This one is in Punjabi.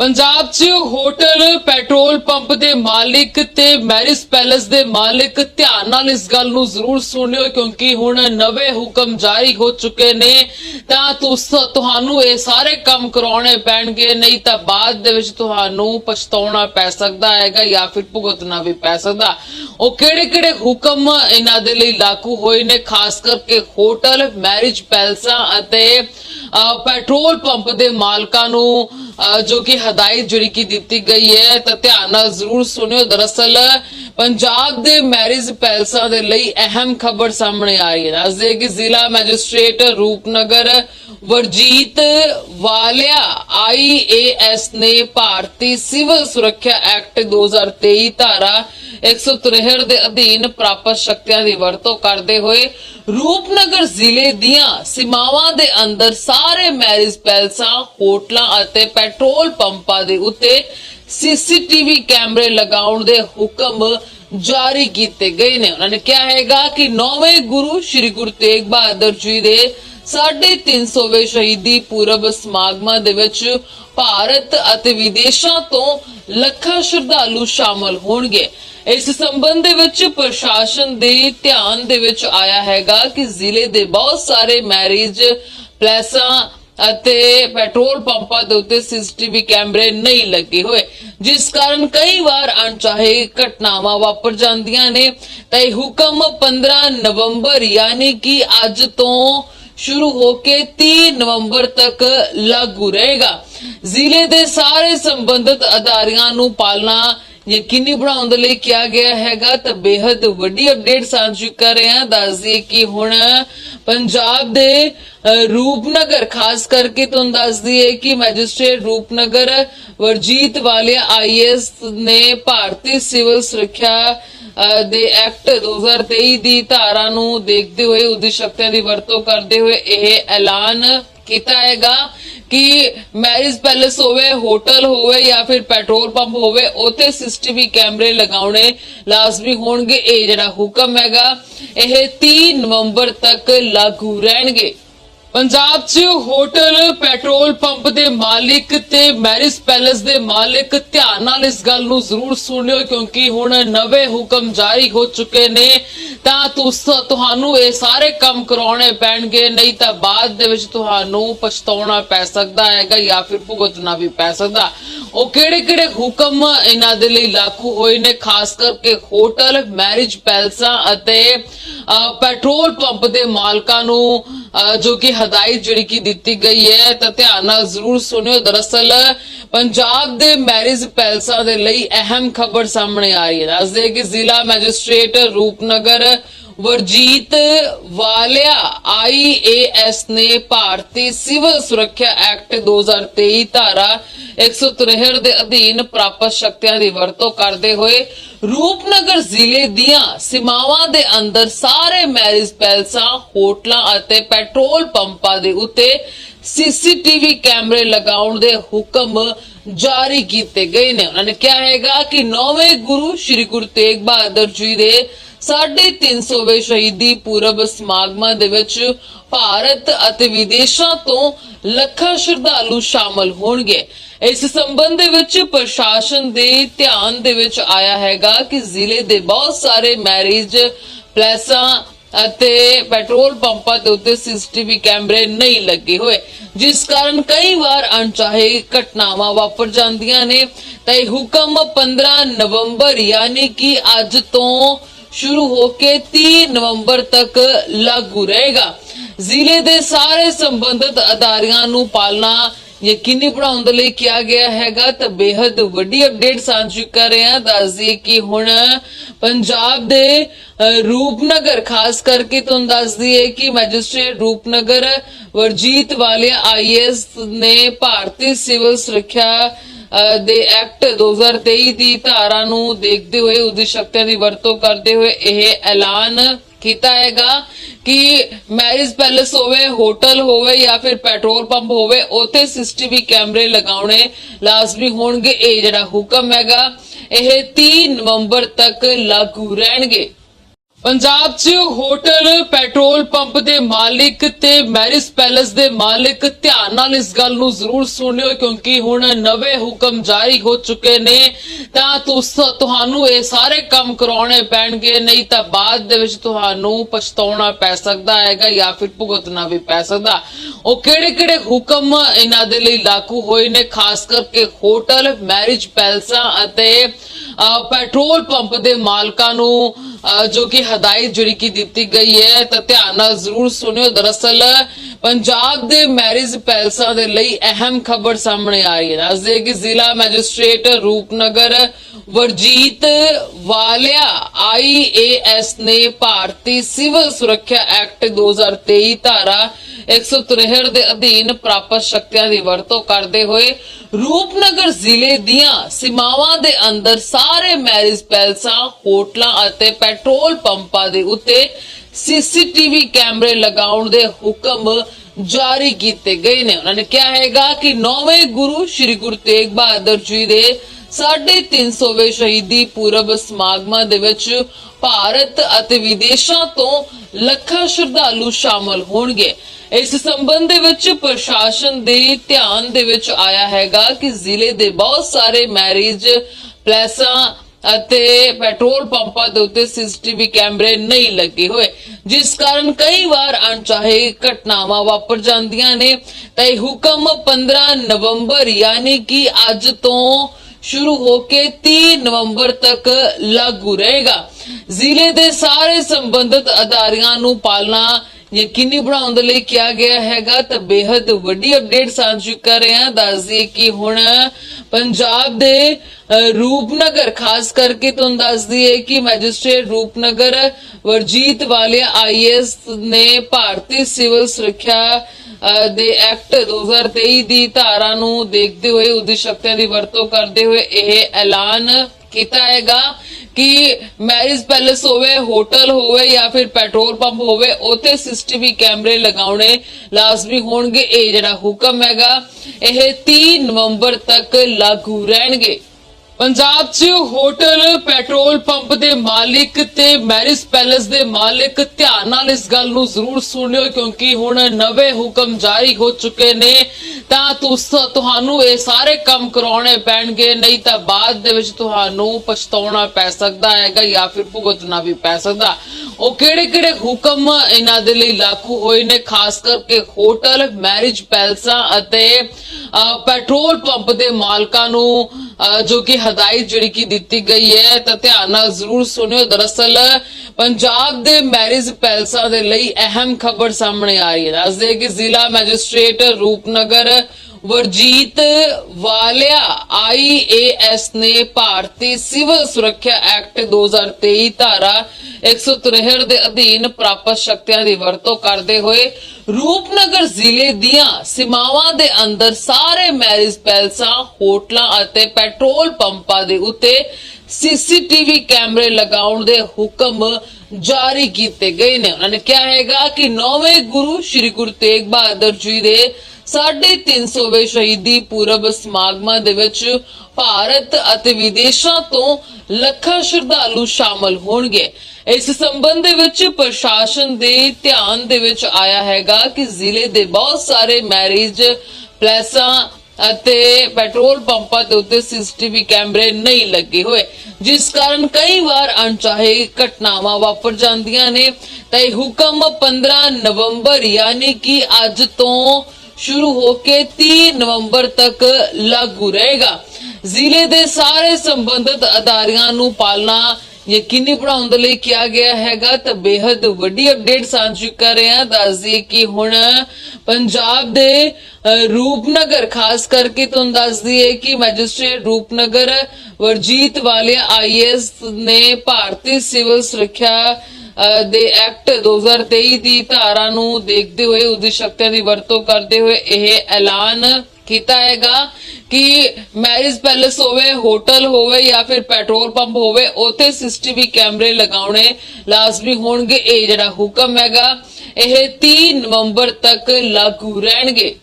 ਪੰਜਾਬ 'ਚ ਹੋਟਲ, ਪੈਟਰੋਲ ਪੰਪ ਦੇ ਮਾਲਿਕ ਤੇ ਮੈਰਿਜ ਪੈਲੇਸ ਦੇ ਮਾਲਕ ਧਿਆਨ ਨਾਲ ਇਸ ਗੱਲ ਨੂੰ ਜ਼ਰੂਰ ਸੁਣਿਓ ਕਿਉਂਕਿ ਹੁਣ ਨਵੇਂ ਹੁਕਮ ਜਾਰੀ ਹੋ ਚੁੱਕੇ ਨੇ। ਤਾਂ ਤੁਹਾਨੂੰ ਇਹ ਸਾਰੇ ਕੰਮ ਕਰਾਉਣੇ ਪੈਣਗੇ, ਨਹੀਂ ਤਾਂ ਬਾਅਦ ਦੇ ਵਿੱਚ ਤੁਹਾਨੂੰ ਪਛਤਾਉਣਾ ਪੈ ਸਕਦਾ ਹੈਗਾ ਜਾਂ ਫਿਰ ਭੁਗਤਣਾ ਵੀ ਪੈ ਸਕਦਾ। ਉਹ ਕਿਹੜੇ ਕਿਹੜੇ ਹੁਕਮ ਇਹਨਾਂ ਦੇ ਲਈ ਲਾਗੂ ਹੋਏ ਨੇ? ਖਾਸ ਕਰਕੇ ਹੋਟਲ, ਮੈਰਿਜ ਪੈਲਸਾਂ ਅਤੇ ਪੈਟਰੋਲ ਪੰਪ ਦੇ ਮਾਲਕਾਂ ਨੂੰ ਜੋ ਕਿ ਹਦਾਇਤ ਜਿਹੜੀ ਕਿ ਦਿੱਤੀ ਗਈ ਹੈ, ਤਾਂ ਧਿਆਨ ਨਾਲ ਜ਼ਰੂਰ ਸੁਣਿਓ। ਦਰਅਸਲ, ਪੰਜਾਬ ਦੇ ਮੈਰਿਜ ਪੈਲਸਾਂ ਦੇ ਲਈ ਅਹਿਮ ਖਬਰ ਸਾਹਮਣੇ ਆ ਰਹੀ ਹੈ। ਦੱਸਦੇ ਕਿ ਜ਼ਿਲ੍ਹਾ ਮੈਜਿਸਟ੍ਰੇਟ ਰੂਪਨਗਰ ਵਰਜੀਤ ਵਾਲਿਆ ਆਈਏਐਸ ਨੇ ਭਾਰਤੀ ਸਿਵਲ ਸੁਰੱਖਿਆ ਐਕਟ 2023 ਧਾਰਾ 163 ਦੇ ਅਧੀਨ ਪ੍ਰਾਪਤ ਸ਼ਕਤੀਆਂ ਦੀ ਵਰਤੋਂ ਕਰਦੇ ਹੋਏ ਰੂਪਨਗਰ ਜ਼ਿਲ੍ਹੇ ਦੀਆਂ ਸੀਮਾਵਾਂ ਦੇ ਅੰਦਰ ਸਾਰੇ ਮੈਰਿਜ ਪੈਲਸਾਂ, ਹੋਟਲਾਂ ਅਤੇ ਪੈਟਰੋਲ ਪੰਪਾਂ ਦੇ ਉੱਤੇ ਸੀਸੀਟੀਵੀ ਕੈਮਰੇ ਲਗਾਉਣ ਦੇ ਹੁਕਮ ਜਾਰੀ ਕੀਤੇ ਗਏ ਨੇ। ਉਹਨਾਂ ਨੇ ਕਿਹਾ ਹੈਗਾ ਕਿ ਨੌਵੇਂ ਗੁਰੂ ਸ੍ਰੀ ਗੁਰੂ ਤੇਗ ਬਹਾਦਰ ਜੀ ਦੇ 350ਵੇਂ ਸ਼ਹੀਦੀ ਪੂਰਬ ਸਮਾਗਮਾਂ ਦੇ ਵਿੱਚ ਭਾਰਤ ਅਤੇ ਵਿਦੇਸ਼ਾਂ ਤੋਂ ਲੱਖਾਂ ਸ਼ਰਧਾਲੂ ਸ਼ਾਮਲ ਹੋਣਗੇ। ਇਸ ਸੰਬੰਧ ਦੇ ਵਿੱਚ ਪ੍ਰਸ਼ਾਸਨ ਦੇ ਧਿਆਨ ਦੇ ਵਿੱਚ ਆਇਆ ਹੈਗਾ ਕਿ ਜ਼ਿਲ੍ਹੇ ਦੇ ਬਹੁਤ ਸਾਰੇ ਮੈਰਿਜ ਪਲੇਸਾਂ ਅਤੇ ਪੈਟਰੋਲ ਪੰਪਾਂ ਦੇ ਉੱਤੇ ਸੀਸੀਟੀਵੀ ਕੈਮਰੇ ਨਹੀਂ ਲੱਗੇ ਹੋਏ, ਜਿਸ ਕਾਰਨ ਕਈ ਵਾਰ ਅਣਚਾਹੇ ਘਟਨਾਵਾਂ ਵਾਪਰ ਜਾਂਦੀਆਂ ਨੇ। ਤਾਂ ਇਹ ਹੁਕਮ 15 ਨਵੰਬਰ, ਯਾਨੀ ਕਿ ਅੱਜ ਤੋਂ ਸ਼ੁਰੂ ਹੋ ਕੇ 30 ਨਵੰਬਰ ਤੱਕ ਲਾਗੂ ਰਹੇਗਾ। ਜ਼ਿਲ੍ਹੇ ਦੇ ਸਾਰੇ ਸੰਬੰਧਿਤ ਅਦਾਰਿਆਂ ਨੂੰ ਪਾਲਣਾ ਯਕੀਨੀ ਬਣਾਉਣ ਦੇ ਲਈ ਕਿਹਾ ਗਿਆ ਹੈਗਾ ਤਾਂ ਬੇहद ਵੱਡੀ ਅਪਡੇਟ ਸਾਂਝੀ ਕਰ ਰਹੇ ਹਾਂ। ਦੱਸ ਕਿ ਹੁਣ ਪੰਜਾਬ ਦੇ ਰੂਪਨਗਰ, ਖਾਸ ਕਰਕੇ ਤੁਹਾਨੂੰ ਦੱਸਦੀ ਦਈਏ ਕਿ ਮੈਜਿਸਟ੍ਰੇਟ ਰੂਪਨਗਰ ਵਰਜੀਤ ਵਾਲਿਆ ਆਈਐਸ ਨੇ ਭਾਰਤੀ ਸਿਵਲ ਸੁਰੱਖਿਆ ਦੇ ਐਕਟ 2023 ਦੀ ਧਾਰਾ ਨੂੰ ਦੇਖਦੇ ਹੋਏ ਉਹਦੀ ਸ਼ਕਤੀਆਂ ਦੀ ਵਰਤੋਂ ਕਰਦੇ ਹੋਏ ਇਹ ਐਲਾਨ ਕੀਤਾ ਹੈਗਾ ਕਿ ਮੈਰਿਜ ਪੈਲੇਸ ਹੋਵੇ, ਹੋਟਲ ਹੋਵੇ ਜਾਂ ਫਿਰ ਪੈਟਰੋਲ ਪੰਪ ਹੋਵੇ, ਉੱਥੇ ਸੀਸੀਟੀਵੀ ਕੈਮਰੇ ਲਗਾਉਣੇ ਲਾਜ਼ਮੀ ਹੋਣਗੇ। ਇਹ ਜਿਹੜਾ ਹੁਕਮ ਹੈਗਾ, ਇਹ 30 ਨਵੰਬਰ ਤੱਕ ਲਾਗੂ ਰਹਿਣਗੇ। ਪੰਜਾਬ 'ਚ ਹੋਟਲ, ਪੈਟਰੋਲ ਪੰਪ ਦੇ ਮਾਲਿਕ ਤੇ ਮੈਰਿਜ ਪੈਲੇਸ ਦੇ ਮਾਲਿਕ ਧਿਆਨ ਨਾਲ ਇਸ ਗੱਲ ਨੂੰ ਜ਼ਰੂਰ ਸੁਣਿਓ ਕਿਉਂਕਿ ਹੁਣ ਨਵੇਂ ਹੁਕਮ ਜਾਰੀ ਹੋ ਚੁੱਕੇ ਨੇ। ਤਾਂ ਤੁਹਾਨੂੰ ਇਹ ਸਾਰੇ ਕੰਮ ਕਰਾਉਣੇ ਪੈਣਗੇ, ਨਹੀਂ ਤਾਂ ਬਾਅਦ ਦੇ ਵਿੱਚ ਤੁਹਾਨੂੰ ਪਛਤਾਉਣਾ ਪੈ ਸਕਦਾ ਹੈਗਾ ਜਾਂ ਫਿਰ ਭੁਗਤਣਾ ਵੀ ਪੈ ਸਕਦਾ। ਉਹ ਕਿਹੜੇ ਕਿਹੜੇ ਹੁਕਮ ਇਹਨਾਂ ਦੇ ਲਈ ਲਾਗੂ ਹੋਏ ਨੇ? ਖਾਸ ਕਰਕੇ ਹੋਟਲ, ਮੈਰਿਜ ਪੈਲਸਾਂ ਅਤੇ ਪੈਟਰੋਲ ਪੰਪ ਦੇ ਮਾਲਕਾਂ ਨੂੰ ਜੋ ਕਿ ਹਦਾਇਤ ਜਿਹੜੀ ਕਿ ਦਿੱਤੀ ਗਈ ਹੈ, ਤਾਂ ਧਿਆਨ ਨਾਲ ਜ਼ਰੂਰ ਸੁਣਿਓ। ਦਰਅਸਲ, ਪੰਜਾਬ ਦੇ ਮੈਰਿਜ ਪੈਲਸਾਂ ਦੇ ਲਈ ਅਹਿਮ ਖਬਰ ਸਾਹਮਣੇ ਆ ਰਹੀ ਹੈ। ਦੱਸਦੇ ਕਿ ਜ਼ਿਲ੍ਹਾ ਮੈਜਿਸਟ੍ਰੇਟ ਰੂਪਨਗਰ ਵਰਜੀਤ ਵਾਲਿਆ ਆਈਏਐਸ ਨੇ ਭਾਰਤੀ ਸਿਵਲ ਸੁਰੱਖਿਆ ਐਕਟ 2023 ਧਾਰਾ 163 ਦੇ ਅਧੀਨ ਪ੍ਰਾਪਤ ਸ਼ਕਤੀਆਂ ਦੀ ਵਰਤੋਂ ਕਰਦੇ ਹੋਏ ਰੂਪਨਗਰ ਜ਼ਿਲ੍ਹੇ ਦੀਆਂ ਸੀਮਾਵਾਂ ਦੇ ਅੰਦਰ ਸਾਰੇ ਮੈਰਿਜ ਪੈਲਸਾਂ, ਹੋਟਲਾਂ ਅਤੇ ਪੈਟਰੋਲ ਪੰਪਾਂ ਦੇ ਉੱਤੇ ਸੀਸੀਟੀਵੀ ਕੈਮਰੇ ਲਗਾਉਣ ਦੇ ਹੁਕਮ ਜਾਰੀ ਕੀਤੇ ਗਏ ਨੇ। ਉਹਨਾਂ ਨੇ ਕਿਹਾ ਹੈਗਾ ਕਿ ਨੌਵੇਂ ਗੁਰੂ ਸ੍ਰੀ ਗੁਰੂ ਤੇਗ ਬਹਾਦਰ ਜੀ ਦੇ 350ਵੇਂ ਸ਼ਹੀਦੀ ਪੂਰਬ ਸਮਾਗਮਾਂ ਦੇ ਵਿੱਚ ਭਾਰਤ ਅਤੇ ਵਿਦੇਸ਼ਾਂ ਤੋਂ ਲੱਖਾਂ ਸ਼ਰਧਾਲੂ ਸ਼ਾਮਲ ਹੋਣਗੇ। ਇਸ ਸੰਬੰਧ ਦੇ ਵਿੱਚ ਪ੍ਰਸ਼ਾਸਨ ਦੇ ਧਿਆਨ ਦੇ ਵਿੱਚ ਆਇਆ ਹੈਗਾ ਕਿ ਜ਼ਿਲ੍ਹੇ ਦੇ ਬਹੁਤ ਸਾਰੇ ਮੈਰਿਜ ਪਲੇਸਾਂ ਅਤੇ ਪੈਟਰੋਲ ਪੰਪਾਂ ਦੇ ਉੱਤੇ ਸੀਸੀਟੀਵੀ ਕੈਮਰੇ ਨਹੀਂ ਲੱਗੇ ਹੋਏ, ਜਿਸ ਕਾਰਨ ਕਈ ਵਾਰ ਅਣਚਾਹੇ ਘਟਨਾਵਾਂ ਵਾਪਰ ਜਾਂਦੀਆਂ ਨੇ। ਤਾਂ ਇਹ ਹੁਕਮ 15 ਨਵੰਬਰ, ਯਾਨੀ ਕਿ ਅੱਜ ਤੋਂ ਸ਼ੁਰੂ ਹੋ ਕੇ 30 ਨਵੰਬਰ ਤੱਕ ਲਾਗੂ ਰਹੇਗਾ। ਜ਼ਿਲ੍ਹੇ ਦੇ ਸਾਰੇ ਸੰਬੰਧਿਤ ਅਦਾਰਿਆਂ ਨੂੰ ਪਾਲਣਾ ਯਕੀਨੀ ਬਣਾਉਣ ਦੇ ਲਈ ਕਿਹਾ ਗਿਆ ਹੈਗਾ ਤਾਂ ਬੇहद ਵੱਡੀ ਅਪਡੇਟ ਸਾਂਝੀ ਕਰ ਰਹੇ ਹਾਂ। ਦੱਸ ਕਿ ਹੁਣ ਪੰਜਾਬ ਦੇ ਰੂਪਨਗਰ, ਖਾਸ ਕਰਕੇ ਤੁਹਾਨੂੰ ਦੱਸਦੀ ਦਈਏ ਕਿ ਮੈਜਿਸਟ੍ਰੇਟ ਰੂਪਨਗਰ ਵਰਜੀਤ ਵਾਲਿਆ ਆਈਐਸ ਨੇ ਭਾਰਤੀ ਸਿਵਲ ਸੁਰੱਖਿਆ ਦੇ ਐਕਟ 2023 ਦੀ ਧਾਰਾ ਨੂੰ ਦੇਖਦੇ ਹੋਏ ਉਹਦੀ ਸ਼ਕਤੀਆਂ ਦੀ ਵਰਤੋਂ ਕਰਦੇ ਹੋਏ ਇਹ ਐਲਾਨ ਕੀਤਾ ਹੈਗਾ ਕਿ ਮੈਰਿਜ ਪੈਲੇਸ ਹੋਵੇ, ਹੋਟਲ ਹੋਵੇ ਜਾਂ ਫਿਰ ਪੈਟਰੋਲ ਪੰਪ ਹੋਵੇ, ਉੱਥੇ ਸੀਸੀਟੀਵੀ ਕੈਮਰੇ ਲਗਾਉਣੇ ਲਾਜ਼ਮੀ ਹੋਣਗੇ। ਇਹ ਜਿਹੜਾ ਹੁਕਮ ਹੈਗਾ, ਇਹ 30 ਨਵੰਬਰ ਤੱਕ ਲਾਗੂ ਰਹਿਣਗੇ। ਪੰਜਾਬ 'ਚ ਹੋਟਲ, ਪੈਟਰੋਲ ਪੰਪ ਦੇ ਮਾਲਿਕ ਤੇ ਮੈਰਿਜ ਪੈਲੇਸ ਦੇ ਮਾਲਿਕ ਧਿਆਨ ਨਾਲ ਇਸ ਗੱਲ ਨੂੰ ਜ਼ਰੂਰ ਸੁਣਿਓ ਕਿਉਂਕਿ ਹੁਣ ਨਵੇਂ ਹੁਕਮ ਜਾਰੀ ਹੋ ਚੁੱਕੇ ਨੇ। ਤਾਂ ਤੁਹਾਨੂੰ ਇਹ ਸਾਰੇ ਕੰਮ ਕਰਾਉਣੇ ਪੈਣਗੇ, ਨਹੀਂ ਤਾਂ ਬਾਅਦ ਦੇ ਵਿੱਚ ਤੁਹਾਨੂੰ ਪਛਤਾਉਣਾ ਪੈ ਸਕਦਾ ਹੈਗਾ ਜਾਂ ਫਿਰ ਭੁਗਤਣਾ ਵੀ ਪੈ ਸਕਦਾ। ਉਹ ਕਿਹੜੇ ਕਿਹੜੇ ਹੁਕਮ ਇਹਨਾਂ ਦੇ ਲਈ ਲਾਗੂ ਹੋਏ ਨੇ? ਖਾਸ ਕਰਕੇ ਹੋਟਲ, ਮੈਰਿਜ ਪੈਲਸਾਂ ਅਤੇ ਪੈਟਰੋਲ ਪੰਪ ਦੇ ਮਾਲਕਾਂ ਨੂੰ ਅ, ਜੋ ਕਿ ਹਦਾਇਤ ਜਿਹੜੀ ਕੀ ਦਿੱਤੀ ਗਈ ਹੈ ਤਾਂ ਧਿਆਨ ਨਾਲ ਜ਼ਰੂਰ ਸੁਣਿਓ। ਦਰਅਸਲ ਪੰਜਾਬ ਦੇ ਮੈਰਿਜ ਪੈਲਸਾਂ ਦੇ ਲਈ ਅਹਿਮ ਖਬਰ ਸਾਹਮਣੇ ਆ ਰਹੀ ਹੈ। ਦੱਸਦੇ ਕਿ ਜ਼ਿਲ੍ਹਾ ਮੈਜਿਸਟ੍ਰੇਟ ਰੂਪਨਗਰ ਵਰਜੀਤ ਵਾਲਿਆ ਆਈਏਐਸ ਨੇ ਭਾਰਤੀ ਸਿਵਲ ਸੁਰੱਖਿਆ ਐਕਟ 2023 ਧਾਰਾ 163 ਦੇ ਅਧੀਨ ਪ੍ਰਾਪਤ ਸ਼ਕਤੀਆਂ ਦੀ ਵਰਤੋਂ ਕਰਦੇ ਹੋਏ ਰੂਪਨਗਰ ਜ਼ਿਲ੍ਹੇ ਦੀਆਂ ਸੀਮਾਵਾਂ ਦੇ ਅੰਦਰ ਸਾਰੇ ਮੈਰਿਜ ਪੈਲਸਾਂ, ਹੋਟਲਾਂ ਅਤੇ ਪੈਟਰੋਲ ਪੰਪਾਂ ਦੇ ਉੱਤੇ ਸੀਸੀਟੀਵੀ ਕੈਮਰੇ ਲਗਾਉਣ ਦੇ ਹੁਕਮ ਜਾਰੀ ਕੀਤੇ ਗਏ ਨੇ। ਉਹਨਾਂ ਨੇ ਕਿਹਾ ਹੈਗਾ ਕਿ ਨੌਵੇਂ ਗੁਰੂ ਸ੍ਰੀ ਗੁਰੂ ਤੇਗ ਬਹਾਦਰ ਜੀ ਦੇ 350ਵੇਂ ਸ਼ਹੀਦੀ ਪੂਰਬ ਸਮਾਗਮਾਂ ਦੇ ਵਿੱਚ ਭਾਰਤ ਅਤੇ ਵਿਦੇਸ਼ਾਂ ਤੋਂ ਲੱਖਾਂ ਸ਼ਰਧਾਲੂ ਸ਼ਾਮਲ ਹੋਣਗੇ। ਇਸ ਸੰਬੰਧ ਦੇ ਵਿੱਚ ਪ੍ਰਸ਼ਾਸਨ ਦੇ ਧਿਆਨ ਦੇ ਵਿੱਚ ਆਇਆ ਹੈਗਾ ਕਿ ਜ਼ਿਲ੍ਹੇ ਦੇ ਬਹੁਤ ਸਾਰੇ ਮੈਰਿਜ ਪਲੇਸਾਂ ਅਤੇ ਪੈਟਰੋਲ ਪੰਪਾਂ ਦੇ ਉੱਤੇ ਸੀਸੀਟੀਵੀ ਕੈਮਰੇ ਨਹੀਂ ਲੱਗੇ ਹੋਏ, ਜਿਸ ਕਾਰਨ ਕਈ ਵਾਰ ਅਣਚਾਹੇ ਘਟਨਾਵਾਂ ਵਾਪਰ ਜਾਂਦੀਆਂ ਨੇ। ਤਾਂ ਇਹ ਹੁਕਮ 15 ਨਵੰਬਰ, ਯਾਨੀ ਕਿ ਅੱਜ ਤੋਂ ਸ਼ੁਰੂ ਹੋ ਕੇ 30 ਨਵੰਬਰ ਤੱਕ ਲਾਗੂ ਰਹੇਗਾ। ਜ਼ਿਲ੍ਹੇ ਦੇ ਸਾਰੇ ਸੰਬੰਧਿਤ ਅਦਾਰਿਆਂ ਨੂੰ ਪਾਲਣਾ ਯਕੀਨੀ ਬਣਾਉਣ ਦੇ ਲਈ ਕਿਹਾ ਗਿਆ ਹੈਗਾ ਤਾਂ ਬੇहद ਵੱਡੀ ਅਪਡੇਟ ਸਾਂਝੀ ਕਰ ਰਹੇ ਹਾਂ। ਦੱਸ ਦਈਏ ਕਿ ਹੁਣ ਪੰਜਾਬ ਦੇ ਰੂਪਨਗਰ, ਖਾਸ ਕਰਕੇ ਤੁਹਾਨੂੰ ਦੱਸ ਦਈਏ ਕਿ ਮੈਜਿਸਟ੍ਰੇਟ ਰੂਪਨਗਰ ਵਰਜੀਤ ਵਾਲੇ ਆਈਐਸ ਨੇ ਭਾਰਤੀ ਸਿਵਲ ਸੁਰੱਖਿਆ ਦੇ ਐਕਟ 2023 ਦੀ ਧਾਰਾ ਨੂੰ ਦੇਖਦੇ ਹੋਏ ਉਹਦੀ ਸ਼ਕਤੀਆਂ ਦੀ ਵਰਤੋਂ ਕਰਦੇ ਹੋਏ ਇਹ ਐਲਾਨ ਕੀਤਾ ਹੈਗਾ ਕਿ ਮੈਰਿਜ ਪੈਲੇਸ ਹੋਵੇ, ਹੋਟਲ ਹੋਵੇ ਜਾਂ ਫਿਰ ਪੈਟਰੋਲ ਪੰਪ ਹੋਵੇ, ਉੱਥੇ ਸੀਸੀਟੀਵੀ ਕੈਮਰੇ ਲਗਾਉਣੇ ਲਾਜ਼ਮੀ ਹੋਣਗੇ। ਇਹ ਜਿਹੜਾ ਹੁਕਮ ਹੈਗਾ, ਇਹ 30 ਨਵੰਬਰ ਤੱਕ ਲਾਗੂ ਰਹਿਣਗੇ। ਪੰਜਾਬ 'ਚ ਹੋਟਲ, ਪੈਟਰੋਲ ਪੰਪ ਦੇ ਮਾਲਿਕ ਤੇ ਮੈਰਿਜ ਪੈਲੇਸ ਦੇ ਮਾਲਿਕ ਧਿਆਨ ਨਾਲ ਇਸ ਗੱਲ ਨੂੰ ਜ਼ਰੂਰ ਸੁਣਿਓ ਕਿਉਂਕਿ ਹੁਣ ਨਵੇਂ ਹੁਕਮ ਜਾਰੀ ਹੋ ਚੁੱਕੇ ਨੇ। ਤਾਂ ਤੁਸ, ਤੁਹਾਨੂੰ ਇਹ ਸਾਰੇ ਕੰਮ ਕਰਾਉਣੇ ਪੈਣਗੇ, ਨਹੀਂ ਤਾਂ ਬਾਅਦ ਦੇ ਵਿੱਚ ਤੁਹਾਨੂੰ ਪਛਤਾਉਣਾ ਪੈ ਸਕਦਾ ਹੈਗਾ ਜਾਂ ਫਿਰ ਭੁਗਤਣਾ ਵੀ ਪੈ ਸਕਦਾ। ਉਹ ਕਿਹੜੇ ਕਿਹੜੇ ਹੁਕਮ ਇਹਨਾਂ ਦੇ ਲਈ ਲਾਗੂ ਹੋਏ ਨੇ? ਖਾਸ ਕਰਕੇ ਹੋਟਲ ਮੈਰਿਜ ਪੈਲਸਾਂ ਅਤੇ ਪੈਟਰੋਲ ਪੰਪ ਦੇ ਮਾਲਕਾਂ ਨੂੰ ਜੋ ਕਿ ਹਦਾਇਤ ਜਿਹੜੀ ਕਿ ਦਿੱਤੀ ਗਈ ਹੈ, ਤਾਂ ਧਿਆਨ ਨਾਲ ਜ਼ਰੂਰ ਸੁਣਿਓ। ਦਰਅਸਲ, ਪੰਜਾਬ ਦੇ ਮੈਰਿਜ ਪੈਲਸਾਂ ਦੇ ਲਈ ਅਹਿਮ ਖਬਰ ਸਾਹਮਣੇ ਆ ਰਹੀ ਹੈ। ਦੱਸਦੇ ਕਿ ਜ਼ਿਲ੍ਹਾ ਮੈਜਿਸਟ੍ਰੇਟ ਰੂਪਨਗਰ ਵਰਜੀਤ ਵਾਲਿਆ ਆਈਏਐਸ ਨੇ ਭਾਰਤੀ ਸਿਵਲ ਸੁਰੱਖਿਆ ਐਕਟ 2023 ਧਾਰਾ 163 ਦੇ ਅਧੀਨ ਪ੍ਰਾਪਤ ਸ਼ਕਤੀਆਂ ਦੀ ਵਰਤੋਂ ਕਰਦੇ ਹੋਏ ਰੂਪਨਗਰ ਜ਼ਿਲ੍ਹੇ ਦੀਆਂ ਸੀਮਾਵਾਂ ਦੇ ਅੰਦਰ ਸਾਰੇ ਮੈਰਿਜ ਪੈਲਸਾਂ, ਹੋਟਲਾਂ ਅਤੇ ਪੈਟਰੋਲ ਪੰਪਾਂ ਦੇ ਉੱਤੇ ਸੀਸੀਟੀਵੀ ਕੈਮਰੇ ਲਗਾਉਣ ਦੇ ਹੁਕਮ ਜਾਰੀ ਕੀਤੇ ਗਏ ਨੇ। ਉਹਨਾਂ ਨੇ ਕਿਹਾ ਹੈਗਾ ਕਿ ਨੌਵੇਂ ਗੁਰੂ ਸ੍ਰੀ ਗੁਰੂ ਤੇਗ ਬਹਾਦਰ ਜੀ ਦੇ 350ਵੇਂ ਸ਼ਹੀਦੀ ਪੂਰਬ ਸਮਾਗਮਾਂ ਦੇ ਵਿੱਚ ਭਾਰਤ ਅਤੇ ਵਿਦੇਸ਼ਾਂ ਤੋਂ ਲੱਖਾਂ ਸ਼ਰਧਾਲੂ ਸ਼ਾਮਲ ਹੋਣਗੇ। ਇਸ ਸੰਬੰਧ ਦੇ ਵਿੱਚ ਪ੍ਰਸ਼ਾਸਨ ਦੇ ਧਿਆਨ ਦੇ ਵਿੱਚ ਆਇਆ ਹੈਗਾ ਕਿ ਜ਼ਿਲ੍ਹੇ ਦੇ ਬਹੁਤ ਸਾਰੇ ਮੈਰਿਜ ਪਲੇਸਾਂ ਅਤੇ ਪੈਟਰੋਲ ਪੰਪਾਂ ਦੇ ਉੱਤੇ ਸੀਸੀਟੀਵੀ ਕੈਮਰੇ ਨਹੀਂ ਲੱਗੇ ਹੋਏ, ਜਿਸ ਕਾਰਨ ਕਈ ਵਾਰ ਅਣਚਾਹੇ ਘਟਨਾਵਾਂ ਵਾਪਰ ਜਾਂਦੀਆਂ ਨੇ। ਤਾਂ ਇਹ ਹੁਕਮ 15 ਨਵੰਬਰ, ਯਾਨੀ ਕਿ ਅੱਜ ਤੋਂ ਸ਼ੁਰੂ ਹੋ ਕੇ 30 ਨਵੰਬਰ ਤੱਕ ਲਾਗੂ ਰਹੇਗਾ। ਜ਼ਿਲ੍ਹੇ ਦੇ ਸਾਰੇ ਸੰਬੰਧਿਤ ਅਦਾਰਿਆਂ ਨੂੰ ਪਾਲਣਾ ਯਕੀਨੀ ਬਣਾਉਣ ਦੇ ਲਈ ਕਿਹਾ ਗਿਆ ਹੈਗਾ ਤਾਂ ਬੇहद ਵੱਡੀ ਅਪਡੇਟ ਸਾਂਝੀ ਕਰ ਰਹੇ ਹਾਂ। ਦੱਸ ਕਿ ਹੁਣ ਪੰਜਾਬ ਦੇ ਰੂਪਨਗਰ, ਖਾਸ ਕਰਕੇ ਤੁਹਾਨੂੰ ਦੱਸਦੀ ਹੈ ਕਿ ਮੈਜਿਸਟ੍ਰੇਟ ਰੂਪਨਗਰ ਵਰਜੀਤ ਵਾਲੇ ਆਈਐਸ ਨੇ ਭਾਰਤੀ ਸਿਵਲ ਸੁਰੱਖਿਆ ਦੇ ਐਕਟ 2023 ਦੀ ਧਾਰਾ ਨੂੰ ਦੇਖਦੇ ਹੋਏ, ਉਹਦੀ ਸ਼ਕਤੀਆਂ ਦੀ ਵਰਤੋਂ ਕਰਦੇ ਹੋਏ ਇਹ ਐਲਾਨ ਕੀਤਾ ਹੈਗਾ ਕਿ ਮੈਰਿਜ ਪੈਲੇਸ ਹੋਵੇ, ਹੋਟਲ ਹੋਵੇ ਜਾਂ ਫਿਰ ਪੈਟਰੋਲ ਪੰਪ ਹੋਵੇ, ਉੱਥੇ ਸੀਸੀਟੀਵੀ ਕੈਮਰੇ ਲਗਾਉਣੇ ਲਾਜ਼ਮੀ ਹੋਣਗੇ। ਇਹ ਜਿਹੜਾ ਹੁਕਮ ਹੈਗਾ, ਇਹ 30 ਨਵੰਬਰ ਤੱਕ ਲਾਗੂ ਰਹਿਣਗੇ।